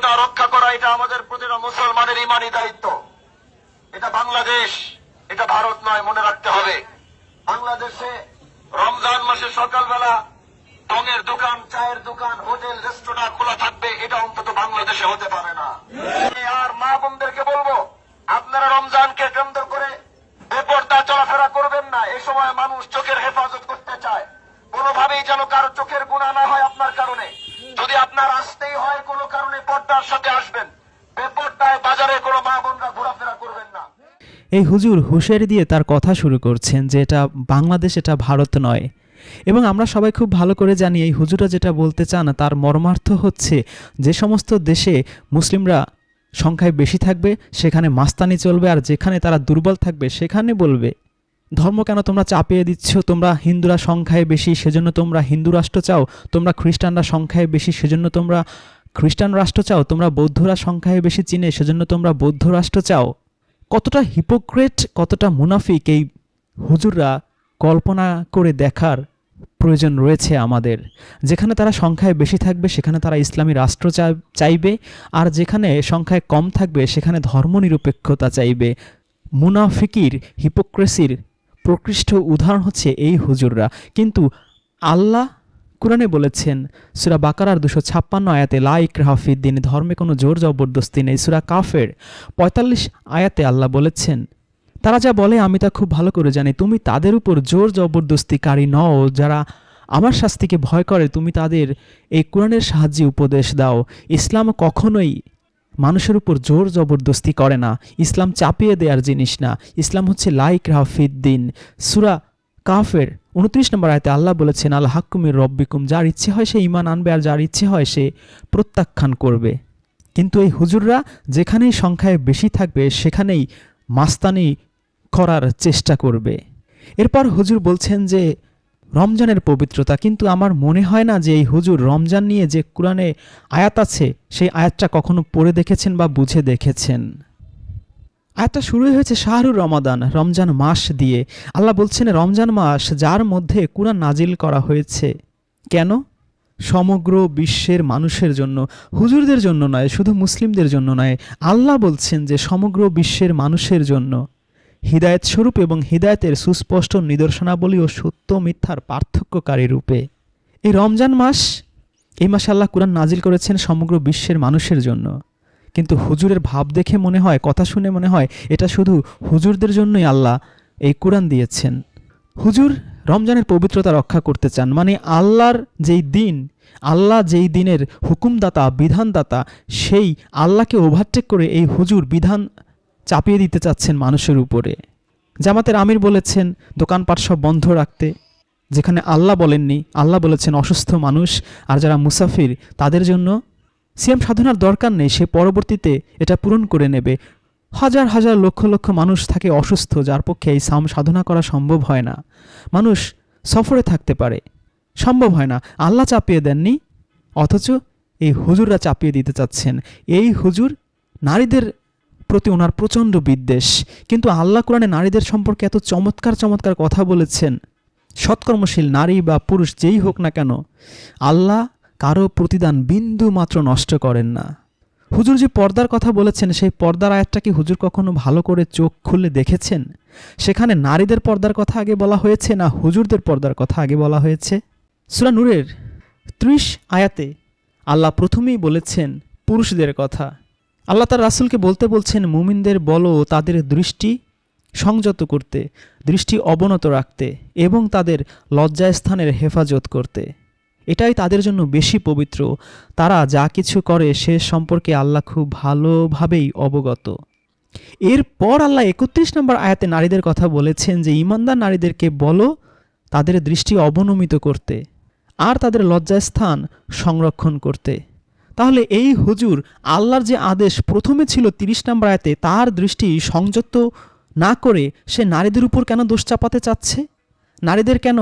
পবিত্রতা রক্ষা করা, এটা আমাদের প্রতিটা মুসলমানের ইমানি দায়িত্ব। এটা বাংলাদেশ, এটা ভারত নয়, মনে রাখতে হবে। বাংলাদেশে রমজান মাসে সকালবেলা টঙের দোকান, চায়ের দোকান, হোটেল রেস্টুরেন্ট খোলা থাকবে, এটা অন্তত বাংলাদেশে হতে পারে না। আর মা বোনদেরকে বলব, আপনারা রমজানকে কেন্দ্র করে বেপর্দা চলাফেরা করবেন না এই সময় মানুষ চোখের হেফাজত করতে চায়। কোনোভাবেই যেন কারও চোখের গুণা না হয় আপনার কারণে। যদি আপনার আসতেই হয়, কোনো কারণে পর্দার সাথে আসবেন। বেপর্দায় বাজারে কোনো মা বোনরা ঘোরাফেরা করবেন না। এই হুজুর হুঁশিয়ারি দিয়ে তার কথা শুরু করছেন যে এটা বাংলাদেশ, এটা ভারত নয়। এবং আমরা সবাই খুব ভালো করে জানি, এই হুজুরা যেটা বলতে চান, তার মর্মার্থ হচ্ছে যে সমস্ত দেশে মুসলিমরা সংখ্যায় বেশি থাকবে, সেখানে মাস্তানি চলবে, আর যেখানে তারা দুর্বল থাকবে, সেখানে বলবে। ধর্ম কেন তোমরা চাপিয়ে দিচ্ছ? তোমরা হিন্দুরা সংখ্যায় বেশি, সেজন্য তোমরা হিন্দু রাষ্ট্র চাও? তোমরা খ্রিস্টানরা সংখ্যায় বেশি, সেজন্য তোমরা খ্রিস্টান রাষ্ট্র চাও? তোমরা বৌদ্ধরা সংখ্যায় বেশি চিনে, সেজন্য তোমরা বৌদ্ধ রাষ্ট্র চাও? কতটা হিপোক্রেট কতটা মুনাফিক এই হুজুররা কল্পনা করে দেখার প্রয়োজন রয়েছে আমাদের। যেখানে তারা সংখ্যায় বেশি থাকবে, সেখানে তারা ইসলামী রাষ্ট্র চাইবে। আর যেখানে সংখ্যায় কম থাকবে, সেখানে ধর্মনিরপেক্ষতা চাইবে। মুনাফিকির হিপোক্রেসির প্রকৃষ্ট উদাহরণ হচ্ছে এই হুজুররা। কিন্তু আল্লাহ কোরআনে বলেছেন, সুরা বাকারার দুশো ছাপ্পান্ন আয়াতে লাইক রাহাফিদ্দিন ধর্মে কোনো জোর জবরদস্তি নেই। সুরা কাফের পঁয়তাল্লিশ আয়াতে আল্লাহ বলেছেন, তারা যা বলে আমি তা খুব ভালো করে জানি। তুমি তাদের উপর জোর জবরদস্তিকারী নও। যারা আমার শাস্তিকে ভয় করে, তুমি তাদের এই কোরআনের সাহায্যে উপদেশ দাও। ইসলাম কখনোই মানুষের উপর জোর জবরদস্তি করে না। ইসলাম চাপিয়ে দেওয়ার জিনিস না। ইসলাম হচ্ছে লাইক রাহাফিদ্দিন সুরা কাফের উনত্রিশ নম্বর আয়তে আল্লাহ বলেছেন, আল হাক্কুমির রব্বিকুম। যার ইচ্ছে হয় সে ইমান আনবে আর যার ইচ্ছে হয় সে প্রত্যাখ্যান করবে। কিন্তু এই হুজুররা যেখানেই সংখ্যায় বেশি থাকবে, সেখানেই মাস্তানি করার চেষ্টা করবে। এরপর হুজুর বলছেন যে রমজানের পবিত্রতা, কিন্তু আমার মনে হয় না যে এই হুজুর রমজান নিয়ে যে কোরআনে আয়াত আছে, সেই আয়াতটা কখনো পড়ে দেখেছেন বা বুঝে দেখেছেন? আয়াতটা শুরু হয়েছে শাহরুর রমাদান, রমজান মাস দিয়ে। আল্লাহ বলছেন, রমজান মাস যার মধ্যে কোরআন নাজিল করা হয়েছে, কেন? সমগ্র বিশ্বের মানুষের জন্য, হুজুরদের জন্য নয়, শুধু মুসলিমদের জন্য নয়। আল্লাহ বলছেন যে সমগ্র বিশ্বের মানুষের জন্য। হিদায়ত স্বরূপ এবং হিদায়তের সুস্পষ্ট নিদর্শনাবলী ও সত্য মিথ্যার পার্থক্যকারী রূপে। এই রমজান মাস, এই মাসে আল্লাহ কোরআন নাজিল করেছেন সমগ্র বিশ্বের মানুষের জন্য। কিন্তু হুজুরের ভাব দেখে মনে হয়, কথা শুনে মনে হয়, এটা শুধু হুজুরদের জন্যই আল্লাহ এই কোরআন দিয়েছেন। হুজুর রমজানের পবিত্রতা রক্ষা করতে চান মানে আল্লাহর যেই দিন, আল্লাহ যেই দিনের হুকুমদাতা, বিধানদাতা, সেই আল্লাহকে ওভারটেক করে এই হুজুর বিধান চাপিয়ে দিতে চাচ্ছেন মানুষের উপরে। জামাতের আমির বলেছেন, দোকানপাট সব বন্ধ রাখতে। যেখানে আল্লাহ বলেননি, আল্লাহ বলেছেন, অসুস্থ মানুষ আর যারা মুসাফির, তাদের জন্য সিয়াম সাধনার দরকার নেই, সে পরবর্তীতে এটা পূরণ করে নেবে। হাজার হাজার লক্ষ লক্ষ মানুষ থাকে অসুস্থ, যার পক্ষে এই সাম সাধনা করা সম্ভব হয় না। মানুষ সফরে থাকতে পারে। সম্ভব হয় না। আল্লাহ চাপিয়ে দেননি, অথচ এই হুজুররা চাপিয়ে দিতে চাচ্ছেন। এই হুজুর নারীদের প্রতি ওনার প্রচণ্ড বিদ্বেষ। কিন্তু আল্লাহ কোরআনে নারীদের সম্পর্কে এত চমৎকার চমৎকার কথা বলেছেন। সৎকর্মশীল নারী বা পুরুষ যেই হোক না কেন, আল্লাহ কারও প্রতিদান বিন্দু মাত্র নষ্ট করেন না। হুজুর যে পর্দার কথা বলেছেন, সেই পর্দার আয়াতটা কি হুজুর কখনো ভালো করে চোখ খুলে দেখেছেন? সেখানে নারীদের পর্দার কথা আগে বলা হয়েছে না হুজুরদের পর্দার কথা আগে বলা হয়েছে? সুরা নূরের ত্রিশ আয়াতে আল্লাহ প্রথমেই বলেছেন, পুরুষদের কথা। আল্লাহ তার রাসুলকে বলতে বলছেন, মুমিনদের বলো তাদের দৃষ্টি সংযত করতে, দৃষ্টি অবনত রাখতে এবং তাদের লজ্জাস্থানের হেফাজত করতে। এটাই তাদের জন্য বেশি পবিত্র। তারা যা কিছু করে সে সম্পর্কে আল্লাহ খুব ভালোভাবেই অবগত। এরপর আল্লাহ একত্রিশ নম্বর আয়াতে নারীদের কথা বলেছেন যে, ইমানদার নারীদেরকে বলো তাদের দৃষ্টি অবনমিত করতে আর তাদের লজ্জাস্থান সংরক্ষণ করতে। তাহলে এই হুজুর আল্লাহর যে আদেশ প্রথমে ছিল তিরিশ নম্বর আয়াতে, তার দৃষ্টি সংযত না করে সে নারীদের উপর কেন দোষ চাপাতে চাচ্ছে? নারীদের কেন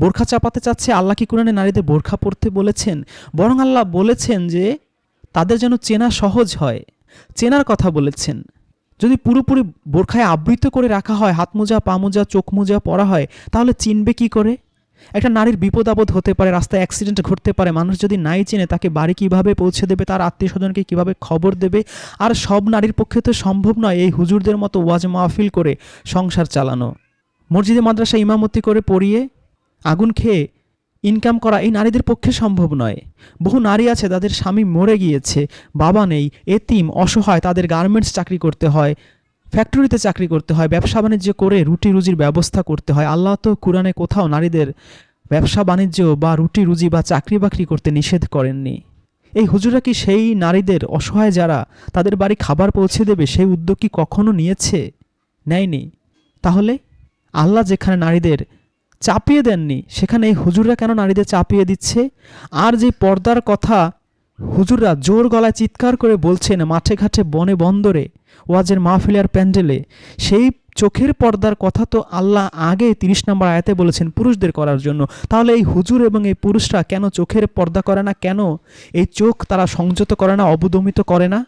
বোরখা চাপাতে চাচ্ছে? আল্লাহ কি কোরআনে নারীদের বোরখা পরতে বলেছেন? বরং আল্লাহ বলেছেন যে তাদের যেন চেনা সহজ হয়। চেনার কথা বলেছেন। যদি পুরোপুরি বোরখায় আবৃত করে রাখা হয়, হাত মোজা, পা মোজা, চোখ মোজা পরা হয়, তাহলে চিনবে কি করে? একটা নারীর বিপদ আপদ হতে পারে, রাস্তায় অ্যাক্সিডেন্ট ঘটতে পারে, মানুষ যদি নাই চেনে তাকে বাড়ি কীভাবে পৌঁছে দেবে, তার আত্মীয় স্বজনকে কীভাবে খবর দেবে, আর সব নারীর পক্ষে তো সম্ভব নয় এই হুজুরদের মতো ওয়াজ মাহফিল করে সংসার চালানো। মসজিদে মাদ্রাসা ইমামতি করে পড়িয়ে আগুন খেয়ে ইনকাম করা এই নারীদের পক্ষে সম্ভব নয়। বহু নারী আছে, তাদের স্বামী মরে গিয়েছে, বাবা নেই, এতিম, অসহায়, তাদের গার্মেন্টস চাকরি করতে হয় ফ্যাক্টরিতে চাকরি করতে হয়, ব্যবসা বাণিজ্য করে রুটি রুজির ব্যবস্থা করতে হয়। আল্লাহ তো কোরআনে কোথাও নারীদের ব্যবসা বাণিজ্য বা রুটি রুজি বা চাকরি বাকরি করতে নিষেধ করেননি। এই হুজুরা কি সেই নারীদের অসহায় যারা তাদের বাড়ি খাবার পৌঁছে দেবে, সেই উদ্যোগ কি কখনো নিয়েছে? নেয়নি। তাহলে আল্লাহ যেখানে নারীদের চাপিয়ে দেননি, সেখানে এই হুজুররা কেন নারীদের চাপিয়ে দিচ্ছে? আর যে পর্দার কথা হুজুররা জোর গলায় চিৎকার করে বলছেন, মাঠে ঘাটে বনে বন্দরে ওয়াজের মাহফিলার প্যান্ডেলে, সেই চোখের পর্দার কথা তো আল্লাহ আগে তিরিশ নম্বর আয়াতে বলেছেন পুরুষদের করার জন্য। তাহলে এই হুজুর এবং এই পুরুষরা কেন চোখের পর্দা করে না? কেন? এই চোখ তারা সংযত করে না, অবদমিত করে না?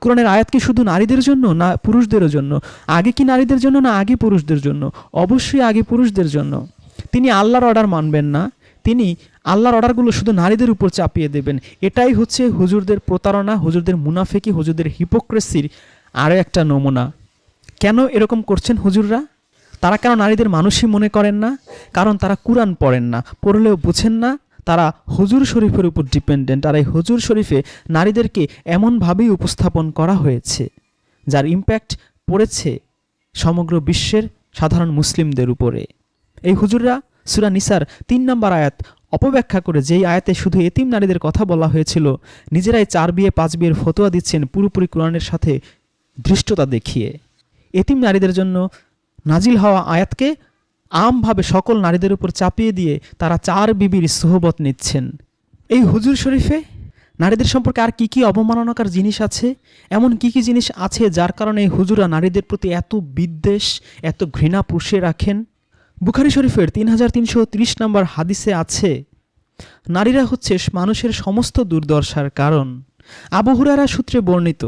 কোরআনের আয়াত কি শুধু নারীদের জন্য না পুরুষদেরও জন্য? আগে কি নারীদের জন্য না আগে পুরুষদের জন্য? অবশ্যই আগে পুরুষদের জন্য। তিনি আল্লাহর অর্ডার মানবেন না। তিনি আল্লাহর অর্ডারগুলো শুধু নারীদের উপর চাপিয়ে দেবেন। এটাই হচ্ছে হুজুরদের প্রতারণা, হুজুরদের মুনাফেকি, হুজুরদের হিপোক্রেসির আরও একটা নমুনা। কেন এরকম করছেন হুজুররা? তারা কেন নারীদের মানুষই মনে করেন না? কারণ তারা কুরআন পড়েন না, পড়লেও বুঝেন না। তারা হুজুর শরীফের উপর ডিপেন্ডেন্ট, আর এই হুজুর শরীফে নারীদেরকে এমনভাবেই উপস্থাপন করা হয়েছে, যার ইম্প্যাক্ট পড়েছে সমগ্র বিশ্বের সাধারণ মুসলিমদের উপরে। এই হুজুররা সুরা নিসার তিন নম্বর আয়াত অপব্যাখ্যা করে যেই আয়াতে শুধু এতিম নারীদের কথা বলা হয়েছিল, নিজেরাই চার বিয়ে, পাঁচ বিয়ের ফতোয়া দিচ্ছেন, পুরোপুরি কোরআনের সাথে ধৃষ্টতা দেখিয়ে এতিম নারীদের জন্য নাজিল হওয়া আয়াতকে আমভাবে সকল নারীদের উপর চাপিয়ে দিয়ে তারা চার বিবির সোহবত নিচ্ছেন। এই হুজুর শরীফে নারীদের সম্পর্কে আর কি কি অবমাননাকার জিনিস আছে? এমন কি কি জিনিস আছে যার কারণে এই হুজুরা নারীদের প্রতি এত বিদ্বেষ, এত ঘৃণা পুষে রাখেন? বুখারি শরীফের তিন হাজার তিনশো ত্রিশ নম্বর হাদিসে আছে, নারীরা হচ্ছে মানুষের সমস্ত দুর্দশার কারণ। আবু হুরারা সূত্রে বর্ণিত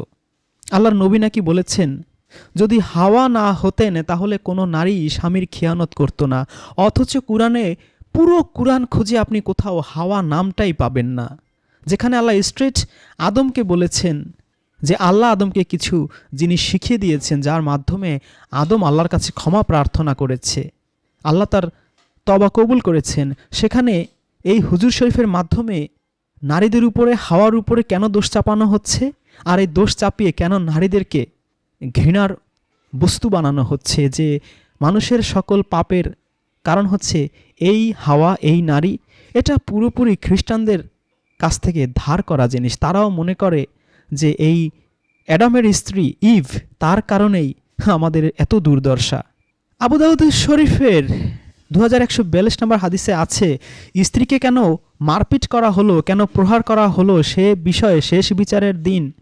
আল্লাহর নবী নাকি বলেছেন, যদি হাওয়া না হতেন তাহলে কোনো নারী স্বামীর খেয়ানত করতো না। অথচ কোরআনে পুরো কোরআন খুঁজে আপনি কোথাও হাওয়া নামটাই পাবেন না। যেখানে আল্লাহ স্ট্রেট আদমকে বলেছেন যে, আল্লাহ আদমকে কিছু জিনিস শিখিয়ে দিয়েছেন, যার মাধ্যমে আদম আল্লাহর কাছে ক্ষমা প্রার্থনা করেছে। আল্লাহ তার তবা কবুল করেছেন। সেখানে এই হুজুর শরীফের মাধ্যমে নারীদের উপরে, হাওয়ার উপরে কেন দোষ চাপানো হচ্ছে? আর এই দোষ চাপিয়ে কেন নারীদেরকে ঘৃণার বস্তু বানানো হচ্ছে যে মানুষের সকল পাপের কারণ হচ্ছে এই হাওয়া, এই নারী? এটা পুরোপুরি খ্রিস্টানদের কাছ থেকে ধার করা জিনিস। তারাও মনে করে যে এই অ্যাডামের স্ত্রী ইভ, তার কারণেই আমাদের এত দুর্দশা। আবু দাউদ শরীফের দু হাজার একশো বিয়াল্লিশ নম্বর হাদিসে আছে, স্ত্রীকে কেন মারপিট করা হলো, কেন প্রহার করা হলো সে বিষয়ে শেষ বিচারের দিন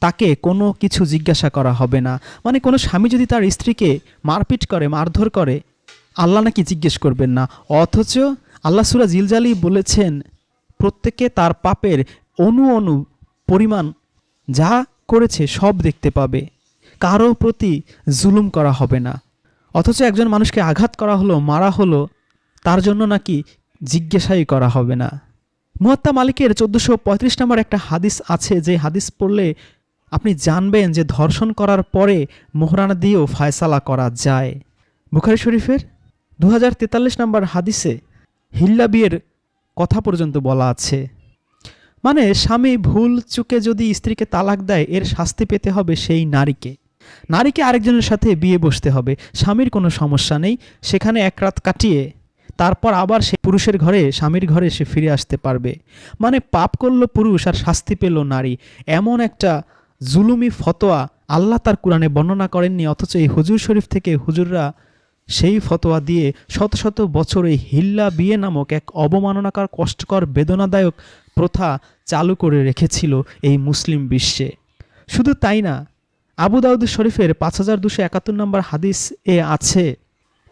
তাকে কোনো কিছু জিজ্ঞাসা করা হবে না। মানে কোনো স্বামী যদি তার স্ত্রীকে মারপিট করে, মারধর করে, আল্লাহ নাকি জিজ্ঞেস করবেন না। অথচ আল্লাহ সুরা জিলজালি বলেছেন, প্রত্যেকে তার পাপের অনু অনু পরিমাণ যা করেছে সব দেখতে পাবে। কারও প্রতি জুলুম করা হবে না। অথচ একজন মানুষকে আঘাত করা হলো, মারা হলো, তার জন্য নাকি জিজ্ঞাসাই করা হবে না। মুহাত্তা মালিকের চোদ্দোশো পঁয়ত্রিশ নম্বর একটা হাদিস আছে, যে হাদিস পড়লে আপনি জানবেন যে ধর্ষণ করার পরে মোহরানা দিয়েও ফায়সালা করা যায়। বুখারি শরীফের দু হাজার তেতাল্লিশ নম্বর হাদিসে হিল্লা বিয়ের কথা পর্যন্ত বলা আছে। মানে স্বামী ভুল চুকে যদি স্ত্রীকে তালাক দেয়, এর শাস্তি পেতে হবে সেই নারীকে। নারীকে আরেকজনের সাথে বিয়ে বসতে হবে, স্বামীর কোনো সমস্যা নেই, সেখানে এক রাত কাটিয়ে তারপর আবার সে পুরুষের ঘরে, স্বামীর ঘরে সে ফিরে আসতে পারবে। মানে পাপ করল পুরুষ আর শাস্তি পেল নারী। এমন একটা জুলুমি ফতোয়া আল্লাহ তার কোরআনে বর্ণনা করেননি, অথচ এই হুজুর শরীফ থেকে হুজুররা সেই ফতোয়া দিয়ে শত শত বছর এই হিল্লা বিয়ে নামক এক অবমাননাকর, কষ্টকর, বেদনাদায়ক প্রথা চালু করে রেখেছিল এই মুসলিম বিশ্বে। শুধু তাই না, আবু দাউদ শরীফের পাঁচ হাজার দুশো একাত্তর নম্বর হাদিস এ আছে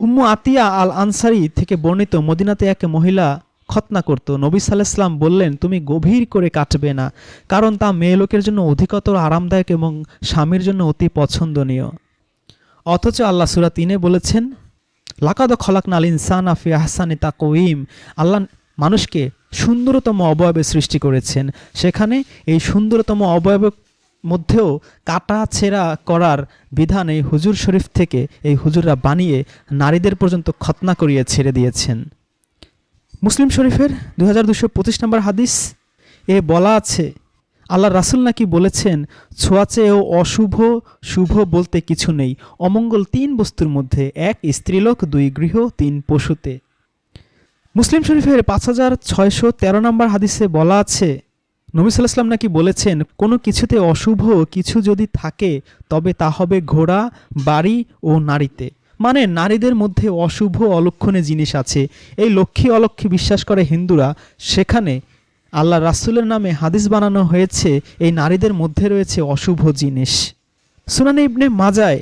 উম্মু আতিয়া আল আনসারি থেকে বর্ণিত মদিনাতে এক মহিলা খতনা করত। নবী সাল্লাম বললেন, তুমি গভীর করে কাটবে না, কারণ তা মেয়ে লোকের জন্য অধিকতর আরামদায়ক এবং স্বামীর জন্য অতি পছন্দনীয়। অথচ আল্লাহ সুরা তিনে বলেছেন, লাকাদ খলাক নাল ইনসান আফি আহসানি তাকওয়িম। আল্লাহ মানুষকে সুন্দরতম অবয়বে সৃষ্টি করেছেন। সেখানে এই সুন্দরতম অবয়বের মধ্যেও কাটা ছেঁড়া করার বিধান এই হুজুর শরীফ থেকে এই হুজুররা বানিয়ে নারীদের পর্যন্ত খতনা করিয়ে ছেড়ে দিয়েছেন। মুসলিম শরীফের দু হাজার দুশো পঁচিশ নম্বর হাদিস, এ বলা আছে, আল্লাহ রাসুল নাকি বলেছেন ছোঁয়াচে ও অশুভ, শুভ বলতে কিছু নেই। অমঙ্গল তিন বস্তুর মধ্যে এক স্ত্রীলোক, দুই গৃহ, তিন পশুতে। মুসলিম শরীফের পাঁচ হাজার ছয়শো তেরো নম্বর হাদিসে বলা আছে নবী সাল্লাম নাকি বলেছেন, কোনো কিছুতে অশুভ কিছু যদি থাকে, তবে তা হবে ঘোড়া, বাড়ি ও নারীতে। মানে নারীদের মধ্যে অশুভ অলক্ষণে জিনিস আছে। এই লক্ষ্মী অলক্ষ্মী বিশ্বাস করে হিন্দুরা, সেখানে আল্লাহ রাসুলের নামে হাদিস বানানো হয়েছে, এই নারীদের মধ্যে রয়েছে অশুভ জিনিস। সুনানি ইবনে মাজায়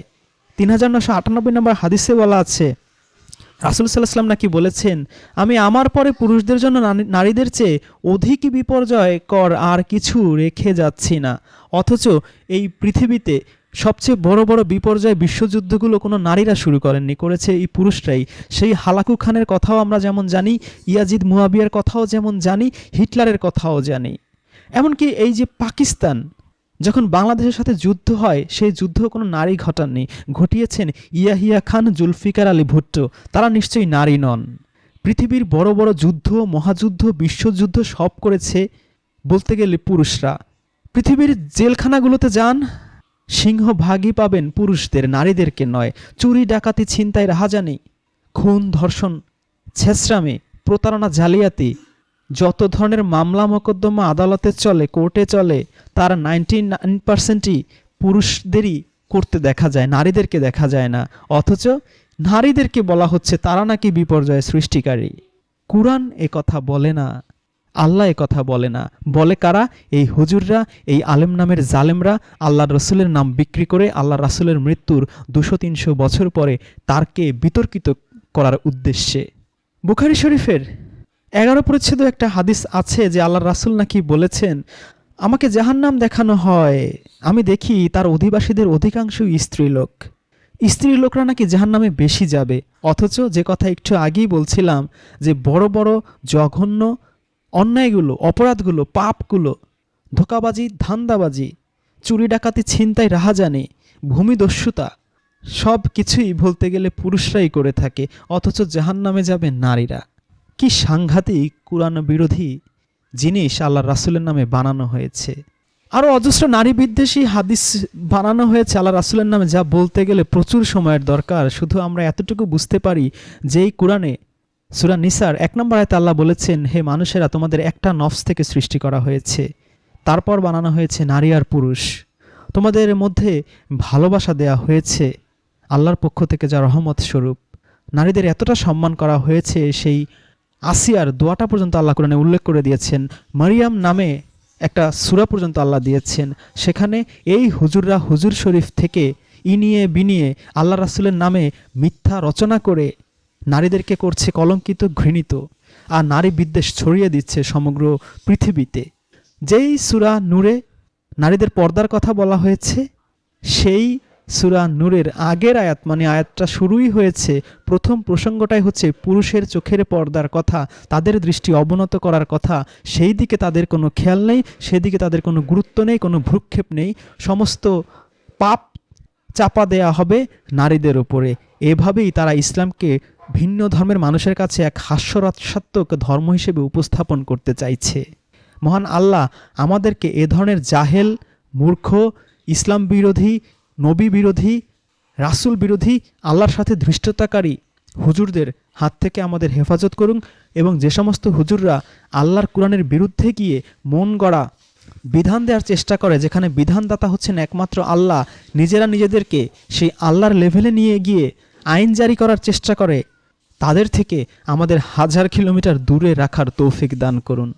তিন হাজার নশো আটানব্বই নম্বর হাদিসে বলা আছে রাসুল সাল্লাহাম নাকি বলেছেন, আমি আমার পরে পুরুষদের জন্য নারীদের চেয়ে অধিক বিপর্যয় কর আর কিছু রেখে যাচ্ছি না। অথচ এই পৃথিবীতে সবচেয়ে বড় বড় বিপর্যয় বিশ্বযুদ্ধগুলো কোনো নারীরা শুরু করেননি, করেছে এই পুরুষরাই। সেই হালাকু খানের কথাও আমরা যেমন জানি, ইয়াজিদ মুয়াবিয়ার কথাও যেমন জানি, হিটলারের কথাও জানি। এমনকি এই যে পাকিস্তান যখন বাংলাদেশের সাথে যুদ্ধ হয়, সেই যুদ্ধ কোনো নারী ঘটাননি ঘটিয়েছেন ইয়াহিয়া খান, জুলফিকার আলী ভুট্টো। তারা নিশ্চয়ই নারী নন। পৃথিবীর বড় বড় যুদ্ধ, মহাযুদ্ধ, বিশ্বযুদ্ধ সব করেছে বলতে গেলে পুরুষরা। পৃথিবীর জেলখানাগুলোতে যান সিংহভাগই পাবেন পুরুষদের, নারীদেরকে নয়। চুরি, ডাকাতি, ছিনতাই, রাহাজানি, খুন, ধর্ষণ, ছেঁচড়ামি, প্রতারণা, জালিয়াতি যত ধরনের মামলা মোকদ্দমা আদালতে চলে, কোর্টে চলে, তার নাইনটি নাইন পার্সেন্টই পুরুষদেরই করতে দেখা যায়, নারীদেরকে দেখা যায় না। অথচ নারীদেরকে বলা হচ্ছে তারা নাকি বিপর্যয় সৃষ্টিকারী। কুরআন এ কথা বলে না, আল্লাহ এ কথা বলে না। বলে কারা? এই হুজুররা, এই আলেম নামের জালেমরা আল্লাহ রসুলের নাম বিক্রি করে আল্লাহ রাসুলের মৃত্যুর দুশো তিনশো বছর পরে তারকে বিতর্কিত করার উদ্দেশ্যে। বুখারি শরীফের এগারো পরিচ্ছেদ একটা হাদিস আছে যে আল্লাহ রাসুল নাকি বলেছেন, আমাকে জাহান্নাম দেখানো হয়। আমি দেখি তার অধিবাসীদের অধিকাংশই স্ত্রীলোক স্ত্রীলোকরা নাকি জাহান্নামে বেশি যাবে। অথচ যে কথা একটু আগেই বলছিলাম যে বড় বড়, জঘন্য অন্যায়গুলো, অপরাধগুলো, পাপগুলো, ধোকাবাজি, ধান্দাবাজি, চুরি, ডাকাতি, ছিনতাই, রাহাজানি, ভূমিদস্যুতা, সব কিছুই বলতে গেলে পুরুষরাই করে থাকে। অথচ জাহান্নামে যাবে নারীরা। কি সাংঘাতিক কোরআন বিরোধী জিনিস আল্লাহ রাসুলের নামে বানানো হয়েছে? আরও অজস্র নারী বিদ্বেষী হাদিস বানানো হয়েছে আল্লাহ রাসুলের নামে, যা বলতে গেলে প্রচুর সময়ের দরকার। শুধু আমরা এতটুকু বুঝতে পারি যে এই কোরআনে সুরা নিসার এক নম্বর আয়তে আল্লাহ বলেছেন, হে মানুষেরা, তোমাদের একটা নফস থেকে সৃষ্টি করা হয়েছে। তারপর বানানো হয়েছে নারী আর পুরুষ। তোমাদের মধ্যে ভালোবাসা দেয়া হয়েছে আল্লাহর পক্ষ থেকে যা রহমত স্বরূপ। নারীদের এতটা সম্মান করা হয়েছে সেই আসিয়ার দোয়াটা পর্যন্ত আল্লাহ কোরআনে উল্লেখ করে দিয়েছেন। মারিয়াম নামে একটা সুরা পর্যন্ত আল্লাহ দিয়েছেন। সেখানে এই হুজুররা হুজুর শরীফ থেকে ইনিয়ে বিনিয়ে আল্লাহ রাসুলের নামে মিথ্যা রচনা করে নারীদেরকে করছে কলঙ্কিত, ঘৃণিত। আর নারী বিদ্বেষ ছড়িয়ে দিচ্ছে সমগ্র পৃথিবীতে। যেই সুরা নূরে নারীদের পর্দার কথা বলা হয়েছে, সেই সুরা নূরের আগের আয়াত মানে আয়াতটা শুরুই হয়েছে, প্রথম প্রসঙ্গটাই হচ্ছে পুরুষের চোখের পর্দার কথা, তাদের দৃষ্টি অবনত করার কথা, সেই দিকে তাদের কোনো খেয়াল নেই, সেদিকে তাদের কোনো গুরুত্ব নেই, কোনো ভ্রুক্ষেপ নেই, সমস্ত পাপ চাপা দেয়া হবে নারীদের উপরে। এভাবেই তারা ইসলামকে ভিন্ন ধর্মের মানুষের কাছে এক হাস্যরসাত্মক ধর্ম হিসেবে উপস্থাপন করতে চাইছে। মহান আল্লাহ আমাদেরকে এ ধরনের জাহেল, মূর্খ, ইসলাম বিরোধী নবী বিরোধী, রাসূল বিরোধী, আল্লাহর সাথে ধৃষ্টতাকারী হুজুরদের হাত থেকে আমাদের হেফাজত করুন এবং যে সমস্ত হুজুররা আল্লাহর কোরআনের বিরুদ্ধে গিয়ে মন গড়া বিধান দেওয়ার চেষ্টা করে, যেখানে বিধানদাতা হচ্ছেন একমাত্র আল্লাহ, নিজেরা নিজেদেরকে সেই আল্লাহর লেভেলে নিয়ে গিয়ে আইন জারি করার চেষ্টা করে, তাদের থেকে আমাদের হাজার কিলোমিটার দূরে রাখার তৌফিক দান করুন।